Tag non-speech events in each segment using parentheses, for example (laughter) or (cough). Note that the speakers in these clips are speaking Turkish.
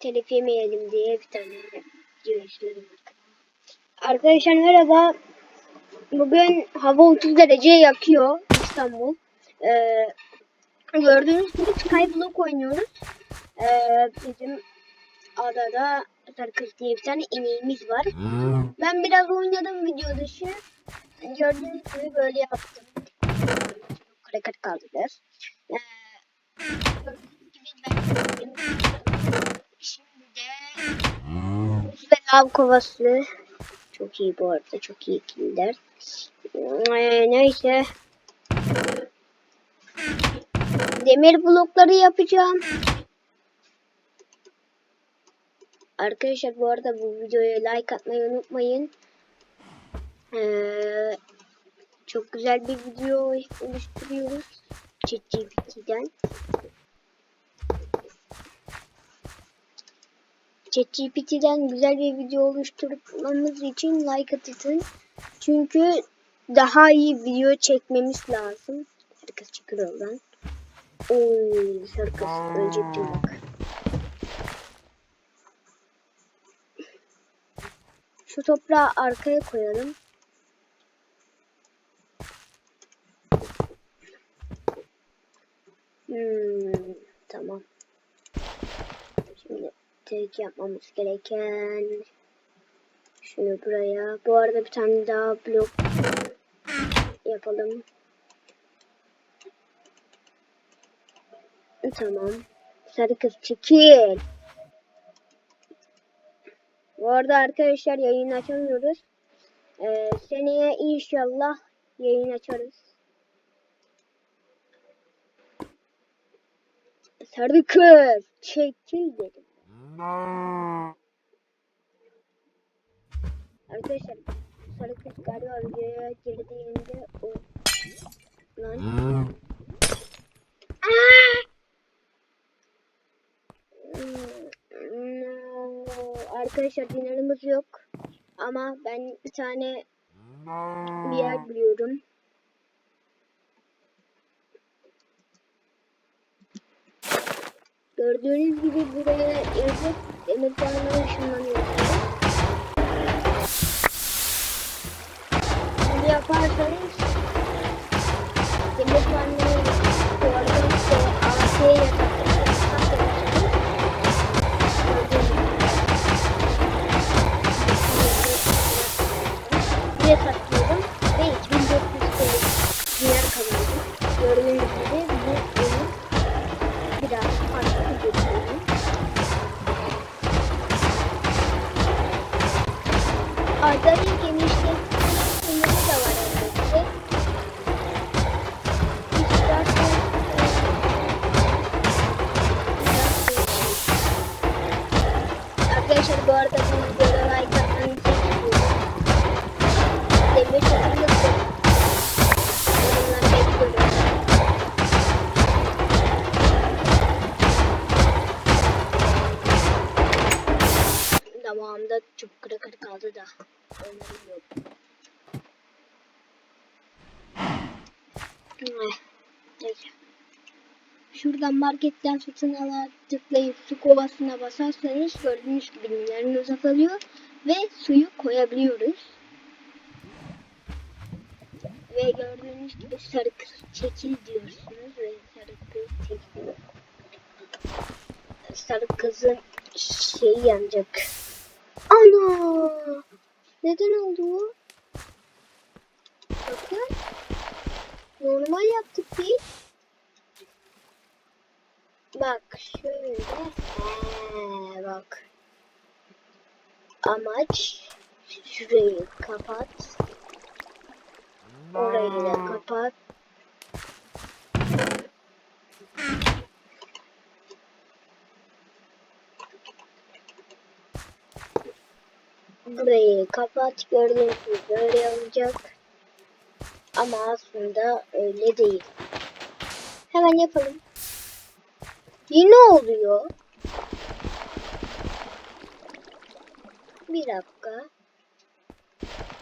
telif yemeyelim diye bir tane video işledim. Arkadaşlar merhaba. Bugün hava 30 derece yakıyor İstanbul. Ee, gördüğünüz gibi Skyblock oynuyoruz. Ee, bizim adada Sarkız diye bir tane ineğimiz var. Ben biraz oynadım video dışı. Gördüğünüz gibi böyle yaptım. Hareket kaldırır. Ee, gördüğünüz gibi ben şimdi de ve kovası. Çok iyi bu arada. Çok iyi killer. Ee, neyse. Demir blokları yapacağım. Arkadaşlar bu arada bu videoya like atmayı unutmayın. Ee, çok güzel bir video oluşturuyoruz. ChatGPT'den. ChatGPT'den güzel bir video oluşturmamız için like atın. Çünkü daha iyi video çekmemiz lazım. Herkes çıkıyor oradan. Oy, herkes ölecektim bak. Şu toprağı arkaya koyalım. Hmm, tamam. Tek yapmamız gereken şunu buraya. Bu arada bir tane daha blok yapalım. Tamam. Sarı kız çekil. Bu arada arkadaşlar yayın açamıyoruz. Ee, seneye inşallah yayın açarız. Sarı kız çekil dedim. Arkadaşlar sarı kız galiba videoya girdiğinde o lan! No. Arkadaşlar dinarımız yok. Ama ben bir tane bir yer biliyorum. Gördüğünüz gibi buraya yazıp demir parmağı Damağımda çok kırık kırık kaldı da. Şuradan marketten satın alan tıklayıp su kovasına basarsanız gördüğünüz gibi minleriniz azalıyor ve suyu koyabiliyoruz. Ve gördüğünüz gibi sarı kız çekil diyorsunuz ve sarı kız çekiliyor. Sarı kızın şeyi yanacak. Ana! Neden oldu o? Bakın. Normal yaptık değil. Bak şöyle. He, bak. Amaç şurayı kapat. Orayı da kapat. Burayı kapat. Gördüğünüz gibi böyle olacak. Ama aslında öyle değil. Hemen yapalım. Yine oluyor. Bir dakika.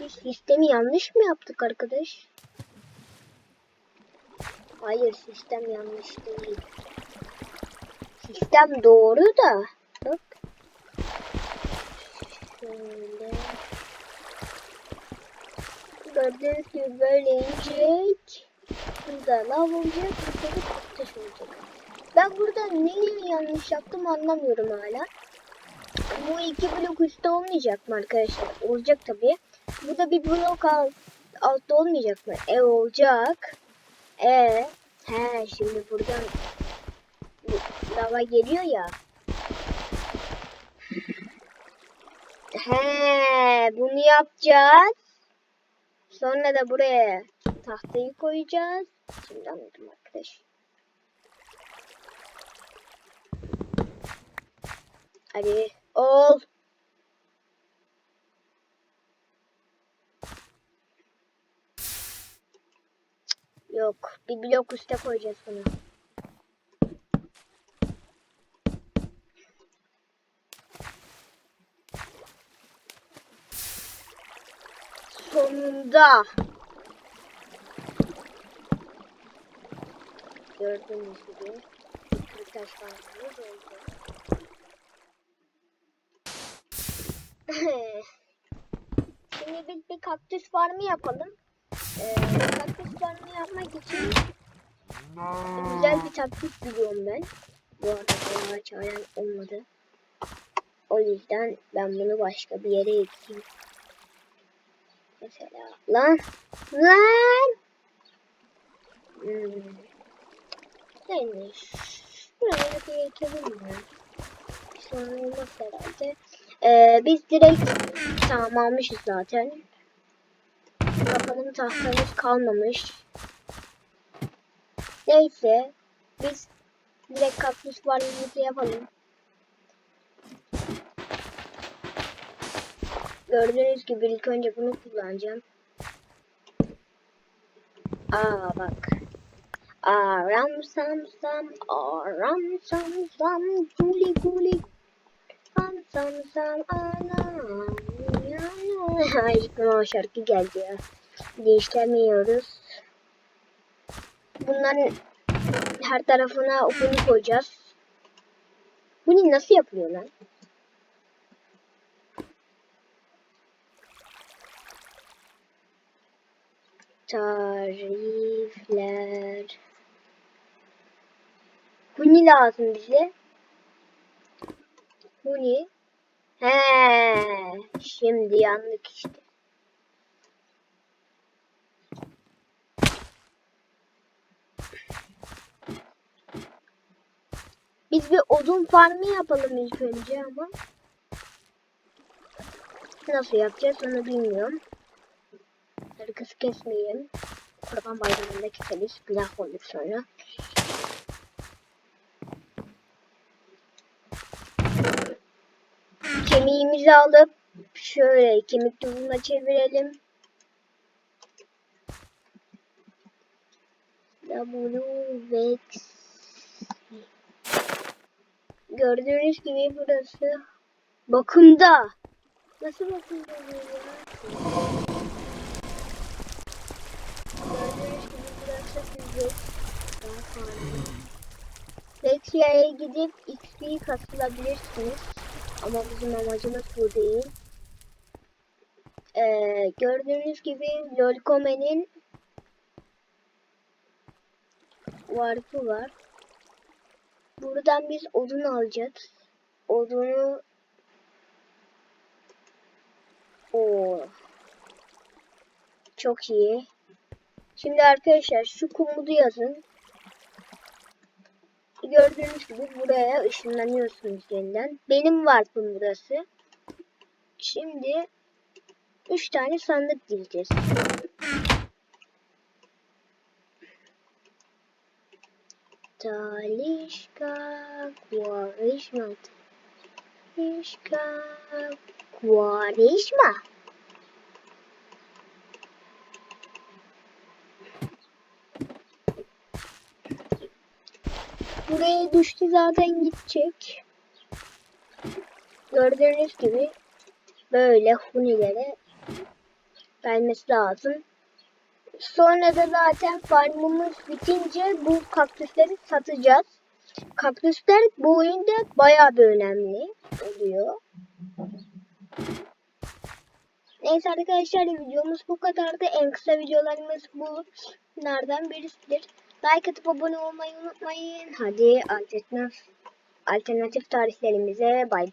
Biz sistemi yanlış mı yaptık arkadaş? Hayır sistem yanlış değil. Sistem doğru da. Şöyle. Gördüğünüz gibi böyle inecek. Burada lav olacak. Burada da. Ben burada neyi yanlış yaptım anlamıyorum hala. Bu iki blok üstte olmayacak mı arkadaşlar? Olacak tabii. Bu da bir blok alt, altta olmayacak mı? E olacak. E he şimdi buradan bu lava geliyor ya. He bunu yapacağız. Sonra da buraya tahtayı koyacağız. Şimdi anladım arkadaş. Hadi ol. Yok. Bir blok üste koyacağız bunu. Sonunda. Gördüğünüz gibi. Bir taş varlığımız oldu. (laughs) Şimdi biz bir kaktüs farmı yapalım. Ee, kaktüs farmı yapmak için güzel bir taktik biliyorum ben. Bu arada bana çağıran olmadı. O yüzden ben bunu başka bir yere ekeyim. Mesela lan lan hmm. Neymiş? Buraya bir ekelim mi? Sonra olmaz herhalde. Ee, biz direkt tamam almışız zaten. Bakalım tahtamız kalmamış. Neyse. Biz direkt kaktüs varlığımızı yapalım. Gördüğünüz gibi ilk önce bunu kullanacağım. Aa bak. Aram sam sam, aram sam sam, guli guli. Sam sam sam, anam. Ay (laughs) aklıma o şarkı geldi ya. Değiştirmiyoruz. Bunların her tarafına okunu koyacağız. Bunu nasıl yapılıyor lan? Tarifler. Huni lazım bize. Huni. He, şimdi yandık işte. Biz bir odun farmı yapalım ilk önce ama nasıl yapacağız onu bilmiyorum. Arkası kesmeyelim. Kurban bayramında keseriz. Günah olur sonra. Kemiğimizi alıp şöyle kemik tuzuna çevirelim. W Gördüğünüz gibi burası bakımda. Nasıl bakımda ya? Gördüğünüz gibi farklı. Lexia'ya gidip XP kasılabilirsiniz. Ama bizim amacımız bu değil. Ee, gördüğünüz gibi Lolcomen'in varpı var. Buradan biz odun alacağız. Odunu o çok iyi. Şimdi arkadaşlar şu komutu yazın. Gördüğünüz gibi buraya ışınlanıyorsunuz yeniden. Benim varpım burası. Şimdi 3 tane sandık diyeceğiz. Talişka, Guarishma. Talişka, Guarishma. Buraya düştü zaten gidecek. Gördüğünüz gibi böyle hunilere gelmesi lazım. Sonra da zaten farmımız bitince bu kaktüsleri satacağız. Kaktüsler bu oyunda bayağı bir önemli oluyor. Neyse arkadaşlar videomuz bu kadardı. En kısa videolarımız bunlardan birisidir. Like atıp abone olmayı unutmayın. Hadi alternatif, alternatif tarihlerimize bay.